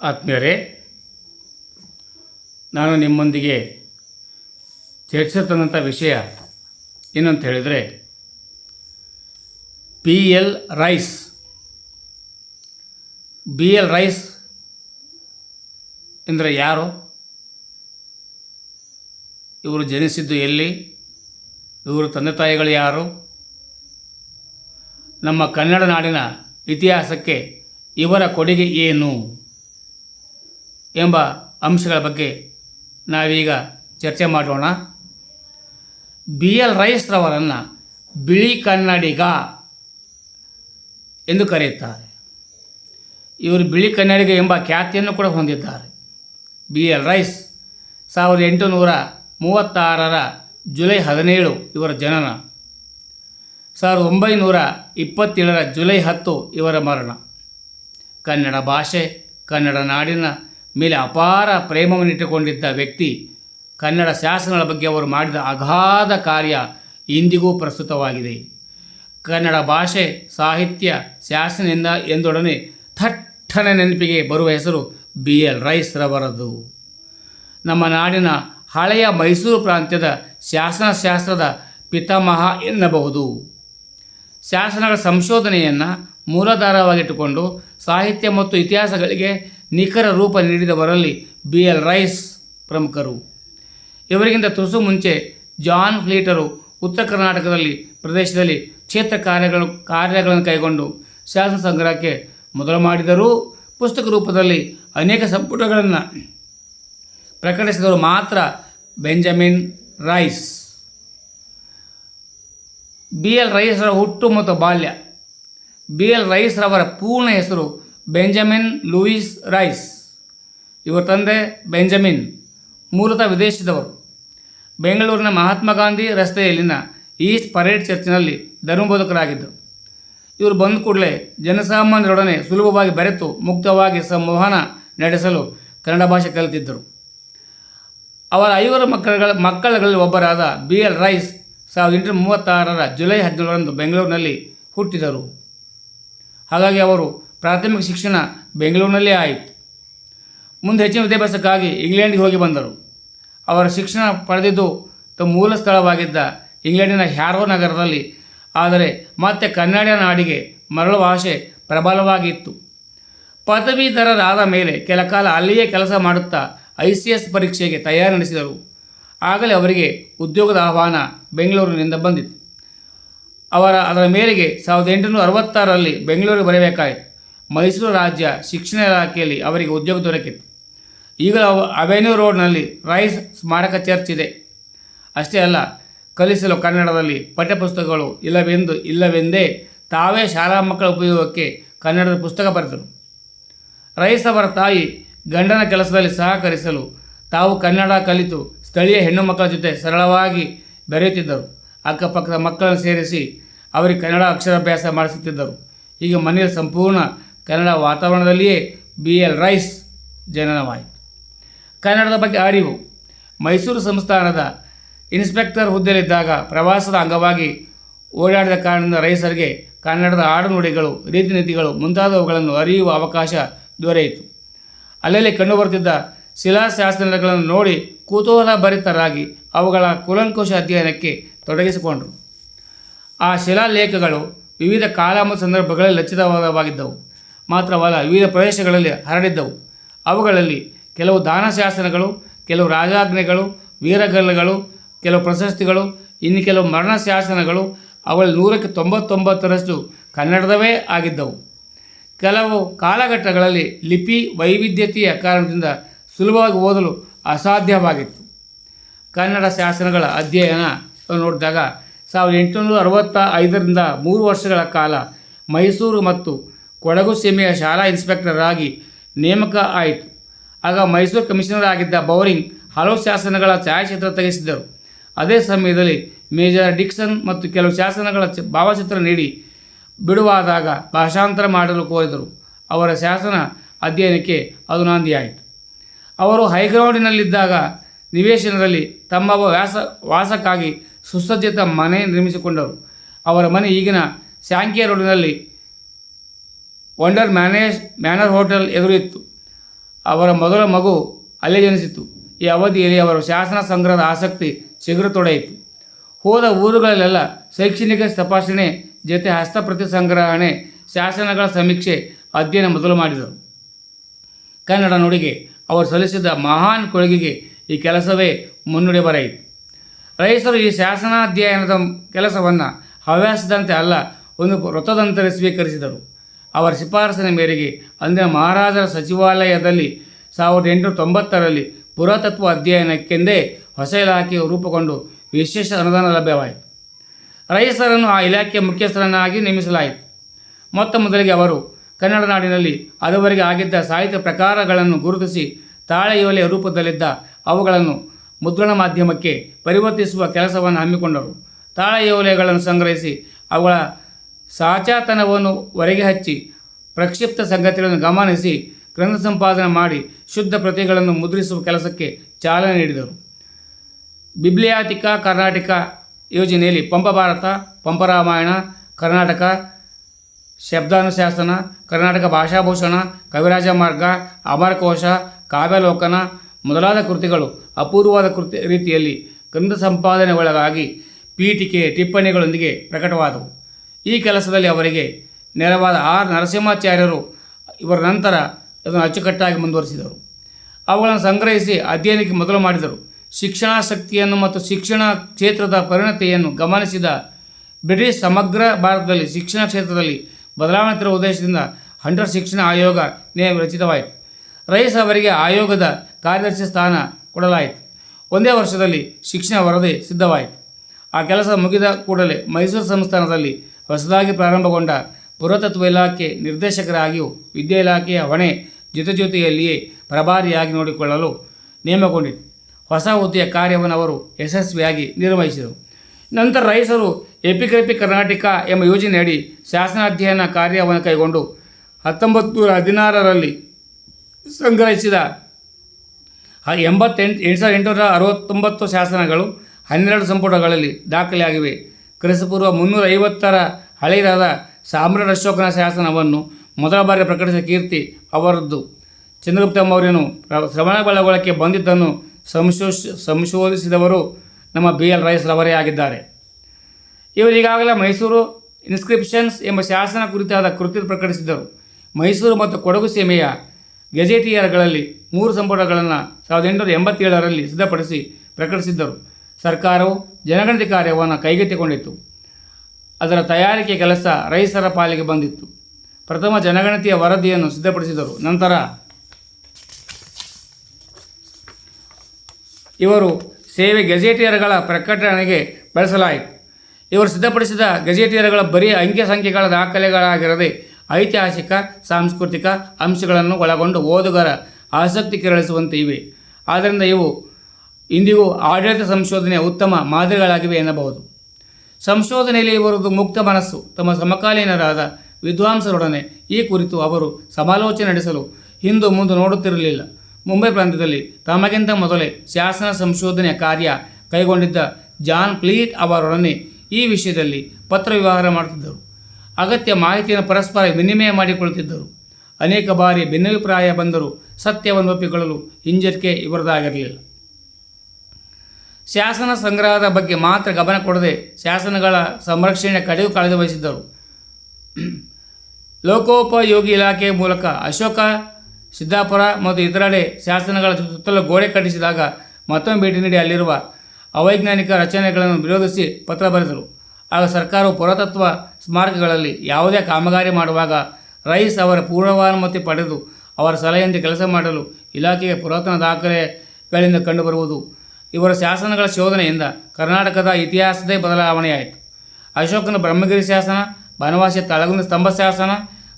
ಆತ್ಮೀಯರೇ, ನಾನು ನಿಮ್ಮೊಂದಿಗೆ ಚರ್ಚಿಸತಕ್ಕಂಥ ವಿಷಯ ಏನಂತ ಹೇಳಿದರೆ P L Rice, B L Rice ಎಂದರೆ ಯಾರು? ಇವರು ಜನಿಸಿದ್ದು ಎಲ್ಲಿ? ಇವರು ತಂದೆ ತಾಯಿಗಳು ಯಾರು? ನಮ್ಮ ಕನ್ನಡ ನಾಡಿನ ಇತಿಹಾಸಕ್ಕೆ ಇವರ ಕೊಡುಗೆ ಏನು? ಎಂಬ ಅಂಶಗಳ ಬಗ್ಗೆ ನಾವೀಗ ಚರ್ಚೆ ಮಾಡೋಣ. ಬಿ ಎಲ್ ರೈಸ್ರವರನ್ನು ಬಿಳಿ ಕನ್ನಡಿಗ ಎಂದು ಕರೆಯುತ್ತಾರೆ. ಇವರು ಬಿಳಿ ಕನ್ನಡಿಗ ಎಂಬ ಖ್ಯಾತಿಯನ್ನು ಕೂಡ ಹೊಂದಿದ್ದಾರೆ. ಬಿ ಎಲ್ ರೈಸ್ ಸಾವಿರದ ಎಂಟುನೂರ ಮೂವತ್ತಾರರ ಜುಲೈ ಹದಿನೇಳು ಇವರ ಜನನ, ಸಾವಿರದ ಒಂಬೈನೂರ ಇಪ್ಪತ್ತೇಳರ ಜುಲೈ ಹತ್ತು ಇವರ ಮರಣ. ಕನ್ನಡ ಭಾಷೆ, ಕನ್ನಡ ನಾಡಿನ ಮೇಲೆ ಅಪಾರ ಪ್ರೇಮವನ್ನಿಟ್ಟುಕೊಂಡಿದ್ದ ವ್ಯಕ್ತಿ ಕನ್ನಡ ಶಾಸನಗಳ ಬಗ್ಗೆ ಅವರು ಮಾಡಿದ ಅಗಾಧ ಕಾರ್ಯ ಇಂದಿಗೂ ಪ್ರಸ್ತುತವಾಗಿದೆ. ಕನ್ನಡ ಭಾಷೆ, ಸಾಹಿತ್ಯ, ಶಾಸನದಿಂದ ಎಂದೊಡನೆ ಥಟ್ಟನೆ ನೆನಪಿಗೆ ಬರುವ ಹೆಸರು ಬಿ ಎಲ್ ರೈಸ್ರವರದು ನಮ್ಮ ನಾಡಿನ ಹಳೆಯ ಮೈಸೂರು ಪ್ರಾಂತ್ಯದ ಶಾಸನಶಾಸ್ತ್ರದ ಪಿತಾಮಹ ಎನ್ನಬಹುದು. ಶಾಸನಗಳ ಸಂಶೋಧನೆಯನ್ನು ಮೂಲಾಧಾರವಾಗಿಟ್ಟುಕೊಂಡು ಸಾಹಿತ್ಯ ಮತ್ತು ಇತಿಹಾಸಗಳಿಗೆ ನಿಖರ ರೂಪ ನೀಡಿದವರಲ್ಲಿ ಬಿ ಎಲ್ ರೈಸ್ ಪ್ರಮುಖರು. ಇವರಿಗಿಂತ ತುಸು ಮುಂಚೆ ಜಾನ್ ಫ್ಲೀಟರು ಉತ್ತರ ಕರ್ನಾಟಕದಲ್ಲಿ ಪ್ರದೇಶದಲ್ಲಿ ಕ್ಷೇತ್ರ ಕಾರ್ಯಗಳು ಕಾರ್ಯಗಳನ್ನು ಕೈಗೊಂಡು ಶಾಸನ ಸಂಗ್ರಹಕ್ಕೆ ಮೊದಲು ಮಾಡಿದರೂ. ಪುಸ್ತಕ ರೂಪದಲ್ಲಿ ಅನೇಕ ಸಂಪುಟಗಳನ್ನು ಪ್ರಕಟಿಸಿದವರು ಮಾತ್ರ ಬೆಂಜಮಿನ್ ರೈಸ್. ಬಿ ಎಲ್ ರೈಸ್ರ ಹುಟ್ಟು ಮತ್ತು ಬಾಲ್ಯ. ಬಿ ಎಲ್ ರೈಸ್ರವರ ಪೂರ್ಣ ಹೆಸರು ಬೆಂಜಮಿನ್ ಲೂಯಿಸ್ ರೈಸ್. ಇವರ ತಂದೆ ಬೆಂಜಮಿನ್, ಮೂಲತಃ ವಿದೇಶದವರು ಬೆಂಗಳೂರಿನ ಮಹಾತ್ಮ ಗಾಂಧಿ ರಸ್ತೆಯಲ್ಲಿನ ಈಸ್ಟ್ ಪರೇಡ್ ಚರ್ಚ್ನಲ್ಲಿ ಧರ್ಮಬೋಧಕರಾಗಿದ್ದರು. ಇವರು ಬಂದ ಕೂಡಲೇ ಜನಸಾಮಾನ್ಯರೊಡನೆ ಸುಲಭವಾಗಿ ಬೆರೆತು ಮುಕ್ತವಾಗಿ ಸಂವಹನ ನಡೆಸಲು ಕನ್ನಡ ಭಾಷೆ ಕಲಿತಿದ್ದರು. ಅವರ ಐವರು ಮಕ್ಕಳ ಮಕ್ಕಳಲ್ಲಿ ಒಬ್ಬರಾದ ಬಿ ಎಲ್ ರೈಸ್ ಸಾವಿರದ ಎಂಟುನೂರ ಮೂವತ್ತಾರರ ಜುಲೈ ಹದಿನೇಳರಂದು ಬೆಂಗಳೂರಿನಲ್ಲಿ ಹುಟ್ಟಿದರು. ಹಾಗಾಗಿ ಅವರು ಪ್ರಾಥಮಿಕ ಶಿಕ್ಷಣ ಬೆಂಗಳೂರಿನಲ್ಲೇ ಆಯಿತು. ಮುಂದೆ ಹೆಚ್ಚಿನ ವಿದ್ಯಾಭ್ಯಾಸಕ್ಕಾಗಿ ಇಂಗ್ಲೆಂಡ್ಗೆ ಹೋಗಿ ಬಂದರು. ಅವರ ಶಿಕ್ಷಣ ಪಡೆದಿದ್ದು ತಮ್ಮ ಮೂಲ ಸ್ಥಳವಾಗಿದ್ದ ಇಂಗ್ಲೆಂಡಿನ ಹ್ಯಾರೋ ನಗರದಲ್ಲಿ. ಆದರೆ ಮತ್ತೆ ಕನ್ನಡ ನಾಡಿಗೆ ಮರಳು ಭಾಷೆ ಪ್ರಬಲವಾಗಿತ್ತು. ಪದವೀಧರರಾದ ಮೇಲೆ ಕೆಲ ಕಾಲ ಅಲ್ಲಿಯೇ ಕೆಲಸ ಮಾಡುತ್ತಾ ಐ ಸಿ ಎಸ್ ಪರೀಕ್ಷೆಗೆ ತಯಾರಿ ನಡೆಸಿದರು. ಆಗಲೇ ಅವರಿಗೆ ಉದ್ಯೋಗದ ಆಹ್ವಾನ ಬೆಂಗಳೂರಿನಿಂದ ಬಂದಿತು. ಅವರ ಅದರ ಮೇರೆಗೆ ಸಾವಿರದ ಎಂಟುನೂರ ಅರವತ್ತಾರರಲ್ಲಿ ಬೆಂಗಳೂರಿಗೆ ಬರಬೇಕಾಯಿತು. ಮೈಸೂರು ರಾಜ್ಯ ಶಿಕ್ಷಣ ಇಲಾಖೆಯಲ್ಲಿ ಅವರಿಗೆ ಉದ್ಯೋಗ ದೊರಕಿತ್ತು ಈಗಲೂ ಅವ ಅವೆನ್ಯೂ ರೋಡ್ನಲ್ಲಿ ರೈಸ್ ಸ್ಮಾರಕ ಚರ್ಚ್ ಇದೆ. ಅಷ್ಟೇ ಅಲ್ಲ, ಕಲಿಸಲು ಕನ್ನಡದಲ್ಲಿ ಪಠ್ಯಪುಸ್ತಕಗಳು ಇಲ್ಲವೆಂದು, ಇಲ್ಲವೆಂದೇ ತಾವೇ ಶಾಲಾ ಮಕ್ಕಳ ಉಪಯೋಗಕ್ಕೆ ಕನ್ನಡದ ಪುಸ್ತಕ ಬರೆದರು. ರೈಸ್ ಅವರ ತಾಯಿ ಗಂಡನ ಕೆಲಸದಲ್ಲಿ ಸಹಕರಿಸಲು ತಾವು ಕನ್ನಡ ಕಲಿತು ಸ್ಥಳೀಯ ಹೆಣ್ಣು ಮಕ್ಕಳ ಜೊತೆ ಸರಳವಾಗಿ ಬೆರೆಯುತ್ತಿದ್ದರು. ಅಕ್ಕಪಕ್ಕದ ಮಕ್ಕಳನ್ನು ಸೇರಿಸಿ ಅವರಿಗೆ ಕನ್ನಡ ಅಕ್ಷರಾಭ್ಯಾಸ ಮಾಡಿಸುತ್ತಿದ್ದರು. ಈಗ ಮನೆಯ ಸಂಪೂರ್ಣ ಕನ್ನಡ ವಾತಾವರಣದಲ್ಲಿಯೇ ಬಿ ಎಲ್ ರೈಸ್ ಜನನವಾಯಿತು. ಕನ್ನಡದ ಬಗ್ಗೆ ಅರಿವು. ಮೈಸೂರು ಸಂಸ್ಥಾನದ ಇನ್ಸ್ಪೆಕ್ಟರ್ ಹುದ್ದೆಯಲ್ಲಿದ್ದಾಗ ಪ್ರವಾಸದ ಅಂಗವಾಗಿ ಓಡಾಡಿದ ಕಾರಣದಿಂದ ರೈಸರಿಗೆ ಕನ್ನಡದ ಆಡುನುಡಿಗಳು ರೀತಿ ನೀತಿಗಳು ಮುಂತಾದವುಗಳನ್ನು ಅರಿಯುವ ಅವಕಾಶ ದೊರೆಯಿತು. ಅಲ್ಲಲ್ಲಿ ಕಂಡುಬರುತ್ತಿದ್ದ ಶಿಲಾಶಾಸನಗಳನ್ನು ನೋಡಿ ಕುತೂಹಲ ಭರಿತರಾಗಿ ಅವುಗಳ ಕುಲಂಕುಶ ಅಧ್ಯಯನಕ್ಕೆ ತೊಡಗಿಸಿಕೊಂಡರು. ಆ ಶಿಲಾಲೇಖಗಳು ವಿವಿಧ ಕಾಲ ಸಂದರ್ಭಗಳಲ್ಲಿ ರಚಿತವಾಗಿದ್ದವು ಮಾತ್ರವಲ್ಲ, ವಿವಿಧ ಪ್ರದೇಶಗಳಲ್ಲಿ ಹರಡಿದ್ದವು. ಅವುಗಳಲ್ಲಿ ಕೆಲವು ದಾನಶಾಸನಗಳು, ಕೆಲವು ರಾಜಾಜ್ಞೆಗಳು ವೀರಗಲ್ಲಗಳು ಕೆಲವು ಪ್ರಶಸ್ತಿಗಳು, ಇನ್ನು ಕೆಲವು ಮರಣ ಶಾಸನಗಳು ಅವುಗಳಲ್ಲಿ ನೂರಕ್ಕೆ ತೊಂಬತ್ತೊಂಬತ್ತರಷ್ಟು ಕನ್ನಡದವೇ ಆಗಿದ್ದವು. ಕೆಲವು ಕಾಲಘಟ್ಟಗಳಲ್ಲಿ ಲಿಪಿ ವೈವಿಧ್ಯತೆಯ ಕಾರಣದಿಂದ ಸುಲಭವಾಗಿ ಓದಲು ಅಸಾಧ್ಯವಾಗಿತ್ತು. ಕನ್ನಡ ಶಾಸನಗಳ ಅಧ್ಯಯನ ನೋಡಿದಾಗ ಸಾವಿರದ ಎಂಟುನೂರ ಅರವತ್ತ ಐದರಿಂದ ಮೂರು ವರ್ಷಗಳ ಕಾಲ ಮೈಸೂರು ಮತ್ತು ಕೊಡಗು ಸೀಮೆಯ ಶಾಲಾ ಇನ್ಸ್ಪೆಕ್ಟರ್ ಆಗಿ ನೇಮಕ ಆಯಿತು. ಆಗ ಮೈಸೂರು ಕಮಿಷನರ್ ಆಗಿದ್ದ ಬೌರಿಂಗ್ ಹಲವು ಶಾಸನಗಳ ಛಾಯಾಚಿತ್ರ ತೆಗೆಸಿದ್ದರು. ಅದೇ ಸಮಯದಲ್ಲಿ ಮೇಜರ್ ಡಿಕ್ಸನ್ ಮತ್ತು ಕೆಲವು ಶಾಸನಗಳ ಭಾವಚಿತ್ರ ನೀಡಿ ಬಿಡುವಾದಾಗ ಭಾಷಾಂತರ ಮಾಡಲು ಕೋರಿದರು. ಅವರ ಶಾಸನ ಅಧ್ಯಯನಕ್ಕೆ ಅದು ನಾಂದಿಯಾಯಿತು ಅವರು ಹೈಗ್ರೌಂಡಿನಲ್ಲಿದ್ದಾಗ ನಿವೇಶನದಲ್ಲಿ ತಮ್ಮ ವ್ಯಾಸ ವಾಸಕ್ಕಾಗಿ ಸುಸಜ್ಜಿತ ಮನೆ ನಿರ್ಮಿಸಿಕೊಂಡರು. ಅವರ ಮನೆ ಈಗಿನ ಸ್ಯಾಂಕಿಯ ರೋಡಿನಲ್ಲಿ ವಂಡರ್ ಮ್ಯಾನೇಜ್ ಮ್ಯಾನರ್ ಹೋಟೆಲ್ ಎದುರಿತ್ತು. ಅವರ ಮೊದಲ ಮಗು ಅಲ್ಲೇ ಜನಿಸಿತು. ಈ ಅವಧಿಯಲ್ಲಿ ಅವರ ಶಾಸನ ಸಂಗ್ರಹದ ಆಸಕ್ತಿ ಚಿಗುರು ತೊಡೆಯಿತು ಹೋದ ಊರುಗಳಲ್ಲೆಲ್ಲ ಶೈಕ್ಷಣಿಕ ತಪಾಸಣೆ ಜೊತೆ ಹಸ್ತಪ್ರತಿ ಸಂಗ್ರಹಣೆ ಶಾಸನಗಳ ಸಮೀಕ್ಷೆ ಅಧ್ಯಯನ ಮೊದಲು ಮಾಡಿದರು. ಕನ್ನಡ ನುಡಿಗೆ ಅವರು ಸಲ್ಲಿಸಿದ ಮಹಾನ್ ಕೊಡುಗೆಗೆ ಈ ಕೆಲಸವೇ ಮುನ್ನುಡಿ ಬರೆಯಿತು. ರೈತರು ಈ ಶಾಸನಾಧ್ಯಯನದ ಕೆಲಸವನ್ನು ಹವ್ಯಾಸದಂತೆ ಅಲ್ಲ, ಒಂದು ವೃತ್ತದಂತೆ ಸ್ವೀಕರಿಸಿದರು ಅವರ ಶಿಫಾರಸಿನ ಮೇರೆಗೆ ಅಂದಿನ ಮಹಾರಾಜರ ಸಚಿವಾಲಯದಲ್ಲಿ ಸಾವಿರದ ಎಂಟುನೂರ ತೊಂಬತ್ತರಲ್ಲಿ ಪುರಾತತ್ವ ಅಧ್ಯಯನಕ್ಕೆಂದೇ ಹೊಸ ಇಲಾಖೆಯು ರೂಪುಗೊಂಡು ವಿಶೇಷ ಅನುದಾನ ಲಭ್ಯವಾಯಿತು. ರೈಸರನ್ನು ಆ ಇಲಾಖೆಯ ಮುಖ್ಯಸ್ಥರನ್ನಾಗಿ ನೇಮಿಸಲಾಯಿತು. ಮೊತ್ತ ಮೊದಲಿಗೆ ಅವರು ಕನ್ನಡ ನಾಡಿನಲ್ಲಿ ಅದುವರೆಗೆ ಆಗಿದ್ದ ಸಾಹಿತ್ಯ ಪ್ರಕಾರಗಳನ್ನು ಗುರುತಿಸಿ ತಾಳೆಯೊಲೆಯ ರೂಪದಲ್ಲಿದ್ದ ಅವುಗಳನ್ನು ಮುದ್ರಣ ಮಾಧ್ಯಮಕ್ಕೆ ಪರಿವರ್ತಿಸುವ ಕೆಲಸವನ್ನು ಹಮ್ಮಿಕೊಂಡರು. ತಾಳೆಯೋಲೆಗಳನ್ನು ಸಂಗ್ರಹಿಸಿ ಅವುಗಳ ಸಾಚಾತನವನ್ನು ಹೊರಗೆ ಹಚ್ಚಿ ಪ್ರಕ್ಷಿಪ್ತ ಸಂಗತಿಗಳನ್ನು ಗಮನಿಸಿ ಗ್ರಂಥ ಸಂಪಾದನೆ ಮಾಡಿ ಶುದ್ಧ ಪ್ರತಿಗಳನ್ನು ಮುದ್ರಿಸುವ ಕೆಲಸಕ್ಕೆ ಚಾಲನೆ ನೀಡಿದರು. ಬಿಬ್ಲಿಯಾತಿಕ, ಕರ್ನಾಟಕ ಯೋಜನೆಯಲ್ಲಿ ಪಂಪ ಭಾರತ ಪಂಪರಾಮಾಯಣ ಕರ್ನಾಟಕ ಶಬ್ದಾನುಶಾಸನ, ಕರ್ನಾಟಕ ಭಾಷಾಭೂಷಣ, ಕವಿರಾಜ ಮಾರ್ಗ, ಅಮರಕೋಶ, ಕಾವ್ಯಲೋಕನ ಮೊದಲಾದ ಕೃತಿಗಳು ಅಪೂರ್ವವಾದ ಕೃತಿ ರೀತಿಯಲ್ಲಿ ಗ್ರಂಥ ಸಂಪಾದನೆ ಒಳಗಾಗಿ ಪೀಠಿಕೆ ಟಿಪ್ಪಣಿಗಳೊಂದಿಗೆ ಪ್ರಕಟವಾದವು. ಈ ಕೆಲಸದಲ್ಲಿ ಅವರಿಗೆ ನೆರವಾದ ಆರ್ ನರಸಿಂಹಾಚಾರ್ಯರು ಇವರ ನಂತರ ಅದನ್ನು ಅಚ್ಚುಕಟ್ಟಾಗಿ ಮುಂದುವರಿಸಿದರು. ಅವುಗಳನ್ನು ಸಂಗ್ರಹಿಸಿ ಅಧ್ಯಯನಕ್ಕೆ ಮೊದಲು ಮಾಡಿದರು. ಶಿಕ್ಷಣಾಸಕ್ತಿಯನ್ನು ಮತ್ತು ಶಿಕ್ಷಣ ಕ್ಷೇತ್ರದ ಪರಿಣತಿಯನ್ನು ಗಮನಿಸಿದ ಬ್ರಿಟಿಷ್ ಸಮಗ್ರ ಭಾರತದಲ್ಲಿ ಶಿಕ್ಷಣ ಕ್ಷೇತ್ರದಲ್ಲಿ ಬದಲಾವಣೆ ತರುವ ಉದ್ದೇಶದಿಂದ ಹಂಡ್ರೆಡ್ ಶಿಕ್ಷಣ ಆಯೋಗ ನೇ ರಚಿತವಾಯಿತು. ರೈಸ್ ಅವರಿಗೆ ಆಯೋಗದ ಕಾರ್ಯದರ್ಶಿ ಸ್ಥಾನ ಕೊಡಲಾಯಿತು. ಒಂದೇ ವರ್ಷದಲ್ಲಿ ಶಿಕ್ಷಣ ವರದಿ ಸಿದ್ಧವಾಯಿತು. ಆ ಕೆಲಸ ಮುಗಿದ ಕೂಡಲೇ ಮೈಸೂರು ಸಂಸ್ಥಾನದಲ್ಲಿ ಹೊಸದಾಗಿ ಪ್ರಾರಂಭಗೊಂಡ ಪುರಾತತ್ವ ಇಲಾಖೆ ನಿರ್ದೇಶಕರಾಗಿಯೂ ವಿದ್ಯಾ ಇಲಾಖೆಯ ಹೊಣೆ ಜೊತೆ ಜೊತೆಯಲ್ಲಿಯೇ ಪ್ರಭಾರಿಯಾಗಿ ನೋಡಿಕೊಳ್ಳಲು ನೇಮಕೊಂಡಿತು ಹೊಸ ಹುದ್ದೆಯ ಕಾರ್ಯವನ್ನು ಅವರು ಯಶಸ್ವಿಯಾಗಿ ನಿರ್ವಹಿಸಿದರು. ನಂತರ ರೈಸರು ಎಪಿಕ್ರೆಪಿ ಕರ್ನಾಟಕ ಎಂಬ ಯೋಜನೆಯಡಿ ಶಾಸನಾಧ್ಯಯನ ಕಾರ್ಯವನ್ನು ಕೈಗೊಂಡು ಹತ್ತೊಂಬತ್ತು ನೂರ ಹದಿನಾರರಲ್ಲಿ ಸಂಗ್ರಹಿಸಿದ ಎಂಬತ್ತೆಂಟು ಎಂಟು ಸಾವಿರದ ಎಂಟುನೂರ ಅರವತ್ತೊಂಬತ್ತು ಶಾಸನಗಳು ಹನ್ನೆರಡು ಸಂಪುಟಗಳಲ್ಲಿ ದಾಖಲೆಯಾಗಿವೆ. ಕ್ರಿಸ್ತಪೂರ್ವ ಮುನ್ನೂರ ಐವತ್ತರ ಹಳೆಯದಾದ ಸಾಮ್ರಾಟ ಅಶೋಕನ ಶಾಸನವನ್ನು ಮೊದಲ ಬಾರಿ ಪ್ರಕಟಿಸಿದ ಕೀರ್ತಿ ಅವರದ್ದು. ಚಂದ್ರಗುಪ್ತ ಮೌರ್ಯನು ಶ್ರವಣ ಶ್ರವಣಬೆಳಗೊಳಕ್ಕೆ ಬಂದಿದ್ದನ್ನು ಸಂಶೋಷ, ಸಂಶೋಧಿಸಿದವರು ನಮ್ಮ ಬಿ ಎಲ್ ರೈಸ್ರವರೇ ಆಗಿದ್ದಾರೆ. ಇವರು ಈಗಾಗಲೇ ಮೈಸೂರು ಇನ್ಸ್ಕ್ರಿಪ್ಷನ್ಸ್ ಎಂಬ ಶಾಸನ ಕುರಿತಾದ ಕೃತಿ ಪ್ರಕಟಿಸಿದ್ದರು. ಮೈಸೂರು ಮತ್ತು ಕೊಡಗು ಸೀಮೆಯ ಗೆಜೆಟಿಯರ್ಗಳಲ್ಲಿ ಮೂರು ಸಂಪುಟಗಳನ್ನು ಸಾವಿರದ ಎಂಟುನೂರ ಎಂಬತ್ತೇಳರಲ್ಲಿ ಸಿದ್ಧಪಡಿಸಿ ಪ್ರಕಟಿಸಿದ್ದರು. ಸರ್ಕಾರವು ಜನಗಣತಿ ಕಾರ್ಯವನ್ನು ಕೈಗೆತ್ತಿಕೊಂಡಿತ್ತು. ಅದರ ತಯಾರಿಕೆ ಕೆಲಸ ರೈಸರ ಪಾಲಿಗೆ ಬಂದಿತ್ತು. ಪ್ರಥಮ ಜನಗಣತಿಯ ವರದಿಯನ್ನು ಸಿದ್ಧಪಡಿಸಿದರು. ನಂತರ ಇವರು ಸೇವೆ ಗೆಜೆಟಿಯರ್ಗಳ ಪ್ರಕಟಣೆಗೆ ಬಳಸಲಾಯಿತು. ಇವರು ಸಿದ್ಧಪಡಿಸಿದ ಗೆಜೆಟಿಯರ್ಗಳ ಬರೀ ಅಂಕಿ ಸಂಖ್ಯೆಗಳ ದಾಖಲೆಗಳಾಗಿರದೆ ಐತಿಹಾಸಿಕ, ಸಾಂಸ್ಕೃತಿಕ ಅಂಶಗಳನ್ನು ಒಳಗೊಂಡು ಓದುಗರ ಆಸಕ್ತಿ ಕೆರಳಿಸುವಂತೆ ಇವೆ. ಆದ್ದರಿಂದ ಇವು ಇಂದಿಗೂ ಆಡಳಿತ ಸಂಶೋಧನೆಯ ಉತ್ತಮ ಮಾದರಿಗಳಾಗಿವೆ ಎನ್ನಬಹುದು. ಸಂಶೋಧನೆಯಲ್ಲಿ ಇವರದು ಮುಕ್ತ ಮನಸ್ಸು, ತಮ್ಮ ಸಮಕಾಲೀನರಾದ ವಿದ್ವಾಂಸರೊಡನೆ ಈ ಕುರಿತು ಅವರು ಸಮಾಲೋಚನೆ ನಡೆಸಲು ಹಿಂದು ಮುಂದೆ ನೋಡುತ್ತಿರಲಿಲ್ಲ. ಮುಂಬೈ ಪ್ರಾಂತ್ಯದಲ್ಲಿ ತಮಗಿಂತ ಮೊದಲೇ ಶಾಸನ ಸಂಶೋಧನೆಯ ಕಾರ್ಯ ಕೈಗೊಂಡಿದ್ದ ಜಾನ್ ಪ್ಲೀಟ್ ಅವರೊಡನೆ ಈ ವಿಷಯದಲ್ಲಿ ಪತ್ರ ವ್ಯವಹಾರ ಮಾಡುತ್ತಿದ್ದರು. ಅಗತ್ಯ ಮಾಹಿತಿಯನ್ನು ಪರಸ್ಪರ ವಿನಿಮಯ ಮಾಡಿಕೊಳ್ಳುತ್ತಿದ್ದರು. ಅನೇಕ ಬಾರಿ ಭಿನ್ನಾಭಿಪ್ರಾಯ ಬಂದರೂ ಸತ್ಯವನ್ನು ಒಪ್ಪಿಕೊಳ್ಳಲು ಹಿಂಜರಿಕೆ ಇವರದಾಗಿರಲಿಲ್ಲ. ಶಾಸನ ಸಂಗ್ರಹದ ಬಗ್ಗೆ ಮಾತ್ರ ಗಮನ ಕೊಡದೆ ಶಾಸನಗಳ ಸಂರಕ್ಷಣೆ ಕಡೆಯೂ ಕಾಳಜಿ ವಹಿಸಿದ್ದರು. ಲೋಕೋಪಯೋಗಿ ಇಲಾಖೆಯ ಮೂಲಕ ಅಶೋಕ, ಸಿದ್ದಾಪುರ ಮತ್ತು ಇತರೆಡೆ ಶಾಸನಗಳ ಸುತ್ತಲೂ ಗೋಡೆ ಕಟ್ಟಿಸಿದಾಗ ಮತ್ತೊಮ್ಮೆ ಭೇಟಿ ನೀಡಿ ಅಲ್ಲಿರುವ ಅವೈಜ್ಞಾನಿಕ ರಚನೆಗಳನ್ನು ವಿರೋಧಿಸಿ ಪತ್ರ ಬರೆದರು. ಆಗ ಸರ್ಕಾರವು ಪುರಾತತ್ವ ಸ್ಮಾರಕಗಳಲ್ಲಿ ಯಾವುದೇ ಕಾಮಗಾರಿ ಮಾಡುವಾಗ ರೈಸ್ ಅವರ ಪೂರ್ವಾನುಮತಿ ಪಡೆದು ಅವರ ಸಲಹೆಯಂತೆ ಕೆಲಸ ಮಾಡಲು ಇಲಾಖೆಯ ಪುರಾತನ ದಾಖಲೆಗಳಿಂದ ಕಂಡುಬರುವುದು. ಇವರ ಶಾಸನಗಳ ಶೋಧನೆಯಿಂದ ಕರ್ನಾಟಕದ ಇತಿಹಾಸದೇ ಬದಲಾವಣೆಯಾಯಿತು. ಅಶೋಕನ ಬ್ರಹ್ಮಗಿರಿ ಶಾಸನ, ಬನವಾಸಿಯ ತಳಗುಂದ ಸ್ತಂಭ ಶಾಸನ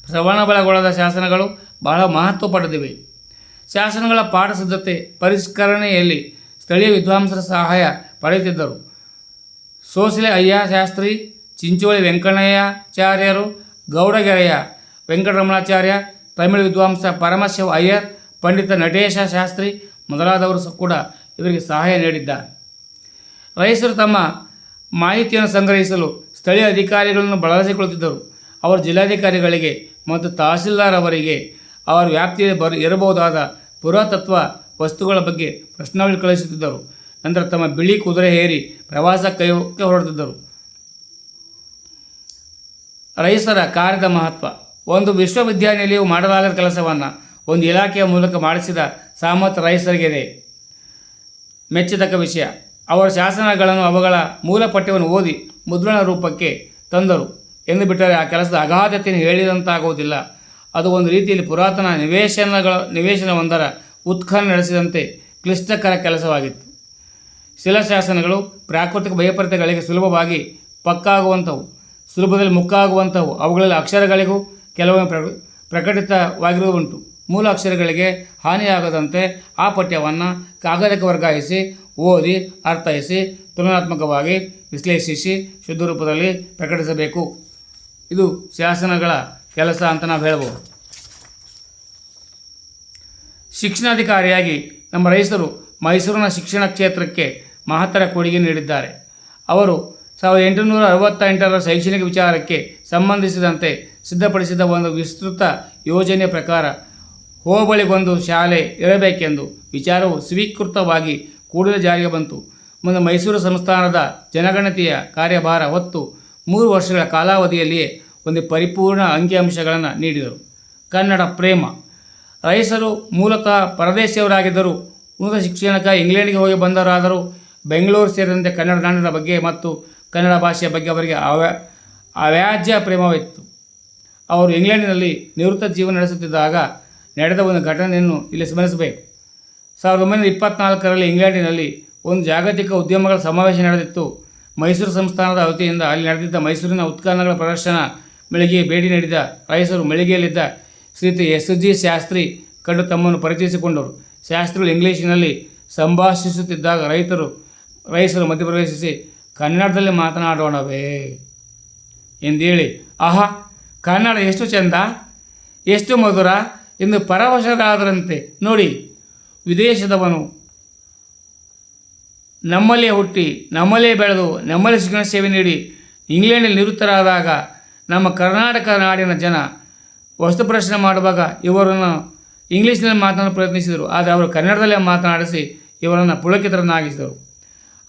ಶ್ರವಣಬಲಗೊಳದ ಶಾಸನಗಳು ಬಹಳ ಮಹತ್ವ ಪಡೆದಿವೆ. ಶಾಸನಗಳ ಪಾಠ ಸಿದ್ಧತೆ ಪರಿಷ್ಕರಣೆಯಲ್ಲಿ ಸ್ಥಳೀಯ ವಿದ್ವಾಂಸರ ಸಹಾಯ ಪಡೆಯುತ್ತಿದ್ದರು. ಸೋಸಲೆ ಅಯ್ಯ ಶಾಸ್ತ್ರಿ, ಚಿಂಚೋಳಿ ವೆಂಕಣ್ಣಯ್ಯಾಚಾರ್ಯರು, ಗೌಡಗೆರೆಯ ವೆಂಕಟರಮಣಾಚಾರ್ಯ, ತಮಿಳು ವಿದ್ವಾಂಸ ಪರಮಶಿವ ಅಯ್ಯರ್, ಪಂಡಿತ ನಟೇಶ ಶಾಸ್ತ್ರಿ ಮೊದಲಾದವರು ಕೂಡ ಇವರಿಗೆ ಸಹಾಯ ನೀಡಿದ್ದಾರೆ. ರೈತರು ತಮ್ಮ ಮಾಹಿತಿಯನ್ನು ಸಂಗ್ರಹಿಸಲು ಸ್ಥಳೀಯ ಅಧಿಕಾರಿಗಳನ್ನು ಬಳಸಿಕೊಳ್ಳುತ್ತಿದ್ದರು. ಅವರು ಜಿಲ್ಲಾಧಿಕಾರಿಗಳಿಗೆ ಮತ್ತು ತಹಸೀಲ್ದಾರ್ ಅವರಿಗೆ ಅವರ ವ್ಯಾಪ್ತಿಯಲ್ಲಿ ಬರ, ಇರಬಹುದಾದ ಪುರಾತತ್ವ ವಸ್ತುಗಳ ಬಗ್ಗೆ ಪ್ರಶ್ನಾವಳಿ ಕಳುಹಿಸುತ್ತಿದ್ದರು. ನಂತರ ತಮ್ಮ ಬಿಳಿ ಕುದುರೆ ಹೇರಿ ಪ್ರವಾಸ ಕೈಗೆ ಹೊರಡುತ್ತಿದ್ದರು ರೈಸರ ಕಾರ್ಯದ ಮಹತ್ವ. ಒಂದು ವಿಶ್ವವಿದ್ಯಾನಿಲಯವು ಮಾಡಲಾಗದ ಕೆಲಸವನ್ನು ಒಂದು ಇಲಾಖೆಯ ಮೂಲಕ ಮಾಡಿಸಿದ ಸಾಮರ್ಥ್ಯ ರೈಸರಿಗಿದೆ. ಮೆಚ್ಚತಕ್ಕ ವಿಷಯ. ಅವರ ಶಾಸನಗಳನ್ನು ಅವುಗಳ ಮೂಲ ಪಠ್ಯವನ್ನು ಓದಿ ಮುದ್ರಣ ರೂಪಕ್ಕೆ ತಂದರು ಎಂದು ಬಿಟ್ಟರೆ ಆ ಕೆಲಸದ ಅಗಾಧತೆಯನ್ನು ಹೇಳಿದಂತಾಗುವುದಿಲ್ಲ. ಅದು ಒಂದು ರೀತಿಯಲ್ಲಿ ಪುರಾತನ ನಿವೇಶನಗಳ ನಿವೇಶನವೊಂದರ ಉತ್ಖನ ನಡೆಸಿದಂತೆ ಕ್ಲಿಷ್ಟಕರ ಕೆಲಸವಾಗಿತ್ತು. ಶಿಲಾಶಾಸನಗಳು ಪ್ರಾಕೃತಿಕ ಭಯಪರಿತೆಗಳಿಗೆ ಸುಲಭವಾಗಿ ಪಕ್ಕಾಗುವಂಥವು, ಸುಲಭದಲ್ಲಿ ಮುಕ್ಕಾಗುವಂಥವು. ಅವುಗಳಲ್ಲಿ ಅಕ್ಷರಗಳಿಗೂ ಕೆಲವೊಮ್ಮೆ ಪ್ರ ಪ್ರಕಟಿತವಾಗಿರುವುದುಂಟು. ಮೂಲ ಅಕ್ಷರಗಳಿಗೆ ಹಾನಿಯಾಗದಂತೆ ಆ ಪಠ್ಯವನ್ನು ಕಾಗದಕ್ಕೆ ವರ್ಗಾಯಿಸಿ, ಓದಿ, ಅರ್ಥೈಸಿ, ತುಲನಾತ್ಮಕವಾಗಿ ವಿಶ್ಲೇಷಿಸಿ ಶುದ್ಧ ರೂಪದಲ್ಲಿ ಪ್ರಕಟಿಸಬೇಕು. ಇದು ಶಾಸನಗಳ ಕೆಲಸ ಅಂತ ನಾವು ಹೇಳ್ಬೋದು. ಶಿಕ್ಷಣಾಧಿಕಾರಿಯಾಗಿ ನಮ್ಮ ರೈತರು ಮೈಸೂರಿನ ಶಿಕ್ಷಣ ಕ್ಷೇತ್ರಕ್ಕೆ ಮಹತ್ತರ ಕೊಡುಗೆ ನೀಡಿದ್ದಾರೆ. ಅವರು ಸಾವಿರದ ಎಂಟುನೂರ ಅರವತ್ತೆಂಟರ ಶೈಕ್ಷಣಿಕ ವಿಚಾರಕ್ಕೆ ಸಂಬಂಧಿಸಿದಂತೆ ಸಿದ್ಧಪಡಿಸಿದ ಒಂದು ವಿಸ್ತೃತ ಯೋಜನೆಯ ಪ್ರಕಾರ ಹೋಬಳಿಗೊಂದು ಶಾಲೆ ಇರಬೇಕೆಂದು ವಿಚಾರವು ಸ್ವೀಕೃತವಾಗಿ ಕೂಡಲೇ ಜಾರಿಗೆ ಬಂತು. ಮುಂದೆ ಮೈಸೂರು ಸಂಸ್ಥಾನದ ಜನಗಣತಿಯ ಕಾರ್ಯಭಾರ ಹೊತ್ತು ಮೂರು ವರ್ಷಗಳ ಕಾಲಾವಧಿಯಲ್ಲಿಯೇ ಒಂದು ಪರಿಪೂರ್ಣ ಅಂಕಿಅಂಶಗಳನ್ನು ನೀಡಿದರು. ಕನ್ನಡ ಪ್ರೇಮ. ರೈಸರು ಮೂಲತಃ ಪರದೇಶಿಯವರಾಗಿದ್ದರು ಉನ್ನತ ಶಿಕ್ಷಣಕ್ಕೆ ಇಂಗ್ಲೆಂಡ್ಗೆ ಹೋಗಿ ಬಂದವರಾದರೂ ಬೆಂಗಳೂರು ಸೇರಿದಂತೆ ಕನ್ನಡ ನಾಡಿನ ಬಗ್ಗೆ ಮತ್ತು ಕನ್ನಡ ಭಾಷೆಯ ಬಗ್ಗೆ ಅವರಿಗೆ ಅವ್ಯಾ ಅವ್ಯಾಜ್ಯ ಪ್ರೇಮವಿತ್ತು. ಅವರು ಇಂಗ್ಲೆಂಡಿನಲ್ಲಿ ನಿವೃತ್ತ ಜೀವನ ನಡೆಸುತ್ತಿದ್ದಾಗ ನಡೆದ ಒಂದು ಘಟನೆಯನ್ನು ಇಲ್ಲಿ ಸ್ಮರಿಸಬೇಕು. ಸಾವಿರದ ಒಂಬೈನೂರ ಇಪ್ಪತ್ನಾಲ್ಕರಲ್ಲಿ ಇಂಗ್ಲೆಂಡಿನಲ್ಲಿ ಒಂದು ಜಾಗತಿಕ ಉದ್ಯಮಗಳ ಸಮಾವೇಶ ನಡೆದಿತ್ತು. ಮೈಸೂರು ಸಂಸ್ಥಾನದ ವತಿಯಿಂದ ಅಲ್ಲಿ ನಡೆದಿದ್ದ ಮೈಸೂರಿನ ಉತ್ಖನಗಳ ಪ್ರದರ್ಶನ, ಮಳಿಗೆಗೆ ಭೇಟಿ ನೀಡಿದ ರೈಸರು ಮಳಿಗೆಯಲ್ಲಿದ್ದ ಶ್ರೀತಿ ಎಸ್ ಜಿ ಶಾಸ್ತ್ರಿ ಕಂಡು ತಮ್ಮನ್ನು ಪರಿಚಯಿಸಿಕೊಂಡರು. ಶಾಸ್ತ್ರಿಗಳು ಇಂಗ್ಲೀಷಿನಲ್ಲಿ ಸಂಭಾಷಿಸುತ್ತಿದ್ದಾಗ ರೈತರು, ರೈಸರು ಮಧ್ಯಪ್ರವೇಶಿಸಿ, ಕನ್ನಡದಲ್ಲಿ ಮಾತನಾಡೋಣವೇ ಎಂದೇಳಿ. ಆಹಾ, ಕನ್ನಡ ಎಷ್ಟು ಚೆಂದ, ಎಷ್ಟು ಮಧುರ ಎಂದು ಪರವಶರಾದರಂತೆ. ನೋಡಿ, ವಿದೇಶದವನು ನಮ್ಮಲ್ಲೇ ಹುಟ್ಟಿ, ನಮ್ಮಲ್ಲೇ ಬೆಳೆದು, ನಮ್ಮಲ್ಲೇ ಶಿಕ್ಷಣ ಸೇವೆ ನೀಡಿ, ಇಂಗ್ಲೆಂಡಲ್ಲಿ ನಿವೃತ್ತರಾದಾಗ ನಮ್ಮ ಕರ್ನಾಟಕ ನಾಡಿನ ಜನ ವಸ್ತು ಪ್ರಶ್ನೆ ಮಾಡುವಾಗ ಇವರನ್ನು ಇಂಗ್ಲೀಷ್ನಲ್ಲಿ ಮಾತನಾಡಲು ಪ್ರಯತ್ನಿಸಿದರು. ಆದರೆ ಅವರು ಕನ್ನಡದಲ್ಲೇ ಮಾತನಾಡಿಸಿ ಇವರನ್ನು ಪುಳಕಿತರನ್ನಾಗಿಸಿದರು.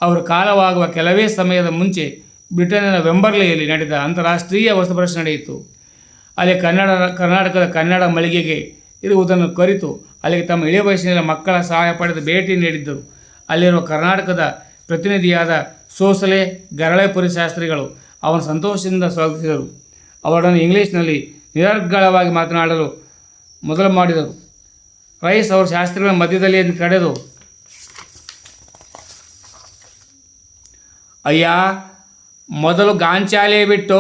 ಅವರು ಕಾಲವಾಗುವ ಕೆಲವೇ ಸಮಯದ ಮುಂಚೆ ಬ್ರಿಟನ್ನಿನ ವೆಂಬರ್ಲೆಯಲ್ಲಿ ನಡೆದ ಅಂತಾರಾಷ್ಟ್ರೀಯ ವಸ್ತು ಪ್ರಶ್ನೆ ನಡೆಯಿತು. ಅಲ್ಲಿ ಕನ್ನಡ, ಕರ್ನಾಟಕದ ಕನ್ನಡ ಮಳಿಗೆಗೆ ಇರುವುದನ್ನು ಕರಿತು ಅಲ್ಲಿಗೆ ತಮ್ಮ ಇಳಿಯ ವಯಸ್ಸಿನಲ್ಲಿ ಮಕ್ಕಳ ಸಹಾಯ ಪಡೆದು ಭೇಟಿ ನೀಡಿದ್ದರು. ಅಲ್ಲಿರುವ ಕರ್ನಾಟಕದ ಪ್ರತಿನಿಧಿಯಾದ ಸೋಸಲೆ ಗರಳೆಪುರಿ ಶಾಸ್ತ್ರಿಗಳು ಅವನ ಸಂತೋಷದಿಂದ ಸ್ವಾಗತಿಸಿದರು. ಅವರನ್ನು ಇಂಗ್ಲೀಷ್ನಲ್ಲಿ ನಿರರ್ಗಳವಾಗಿ ಮಾತನಾಡಲು ಮೊದಲು ಮಾಡಿದರು. ರೈಸ್ ಅವರು ಶಾಸ್ತ್ರಿಗಳ ಮಧ್ಯದಲ್ಲಿ ಕಡೆದು ಅಯ್ಯ, ಮೊದಲು ಗಾಂಚಾಲೆ ಬಿಟ್ಟು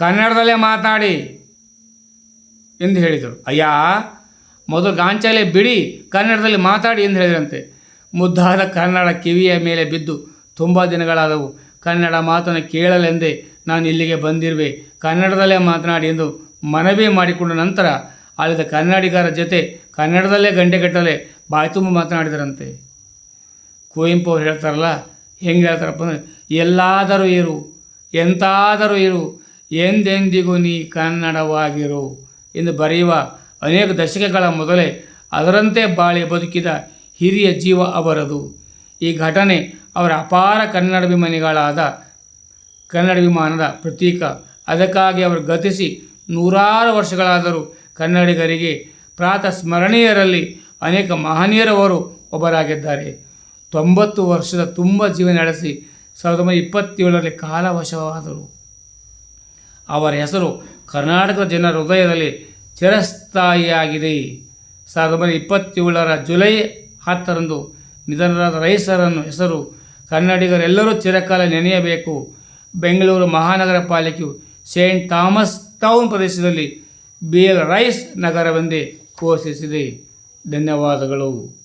ಕನ್ನಡದಲ್ಲೇ ಮಾತಾಡಿ ಎಂದು ಹೇಳಿದರು. ಅಯ್ಯ ಮೊದಲು ಗಾಂಚಾಲೆ ಬಿಡಿ ಕನ್ನಡದಲ್ಲಿ ಮಾತಾಡಿ ಎಂದು ಹೇಳಿದಂತೆ ಮುದ್ದಾದ ಕನ್ನಡ ಕಿವಿಯ ಮೇಲೆ ಬಿದ್ದು ತುಂಬ ದಿನಗಳಾದವು. ಕನ್ನಡ ಮಾತನ್ನು ಕೇಳಲೆಂದೇ ನಾನು ಇಲ್ಲಿಗೆ ಬಂದಿರುವೆ. ಕನ್ನಡದಲ್ಲೇ ಮಾತನಾಡಿ ಎಂದು ಮನವಿ ಮಾಡಿಕೊಂಡ ನಂತರ ಅಲ್ಲಿದ್ದ ಕನ್ನಡಿಗರ ಜೊತೆ ಕನ್ನಡದಲ್ಲೇ ಗಂಟೆಗಟ್ಟಲೆ ಬಾಯಿ ತುಂಬ ಮಾತನಾಡಿದರಂತೆ. ಕುವೆಂಪು ಅವ್ರು ಹೇಳ್ತಾರಲ್ಲ, ಹೆಂಗೆ ಹೇಳ್ತಾರಪ್ಪ ಅಂದರೆ, ಎಲ್ಲಾದರೂ ಇರು, ಎಂತಾದರೂ ಇರು, ಎಂದೆಂದಿಗೂ ನೀ ಕನ್ನಡವಾಗಿರು ಎಂದು ಬರೆಯುವ ಅನೇಕ ದಶಕಗಳ ಮೊದಲೇ ಅದರಂತೆ ಬಾಳಿ ಬದುಕಿದ ಹಿರಿಯ ಜೀವ ಅವರದು. ಈ ಘಟನೆ ಅವರ ಅಪಾರ ಕನ್ನಡಾಭಿಮಾನಿಗಳಾದ ಕನ್ನಡಾಭಿಮಾನದ ಪ್ರತೀಕ. ಅದಕ್ಕಾಗಿ ಅವರು ಗತಿಸಿ ನೂರಾರು ವರ್ಷಗಳಾದರೂ ಕನ್ನಡಿಗರಿಗೆ ಪ್ರಾತಃ ಸ್ಮರಣೀಯರಲ್ಲಿ ಅನೇಕ ಮಹನೀಯರವರು ಒಬ್ಬರಾಗಿದ್ದಾರೆ. ತೊಂಬತ್ತು ವರ್ಷದ ತುಂಬ ಜೀವನ ನಡೆಸಿ ಸಾವಿರದ ಒಂಬೈನೂರ ಇಪ್ಪತ್ತೇಳರಲ್ಲಿ ಕಾಲವಶವಾದರು. ಅವರ ಹೆಸರು ಕರ್ನಾಟಕದ ಜನರ ಹೃದಯದಲ್ಲಿ ಚಿರಸ್ಥಾಯಿಯಾಗಿದೆ ಸಾವಿರದ ಒಂಬೈನೂರ ಇಪ್ಪತ್ತೇಳರ ಜುಲೈ ಹತ್ತರಂದು ನಿಧನರಾದ ರೈಸರನ್ನು ಹೆಸರು ಕನ್ನಡಿಗರೆಲ್ಲರೂ ಚಿರಕಾಲ ನೆನೆಯಬೇಕು. ಬೆಂಗಳೂರು ಮಹಾನಗರ ಪಾಲಿಕೆಯು ಸೇಂಟ್ ಥಾಮಸ್ ಟೌನ್ ಪ್ರದೇಶದಲ್ಲಿ ಬಿ ಎಲ್ ರೈಸ್ ನಗರವೆಂದೇ ಘೋಷಿಸಿದೆ. ಧನ್ಯವಾದಗಳು.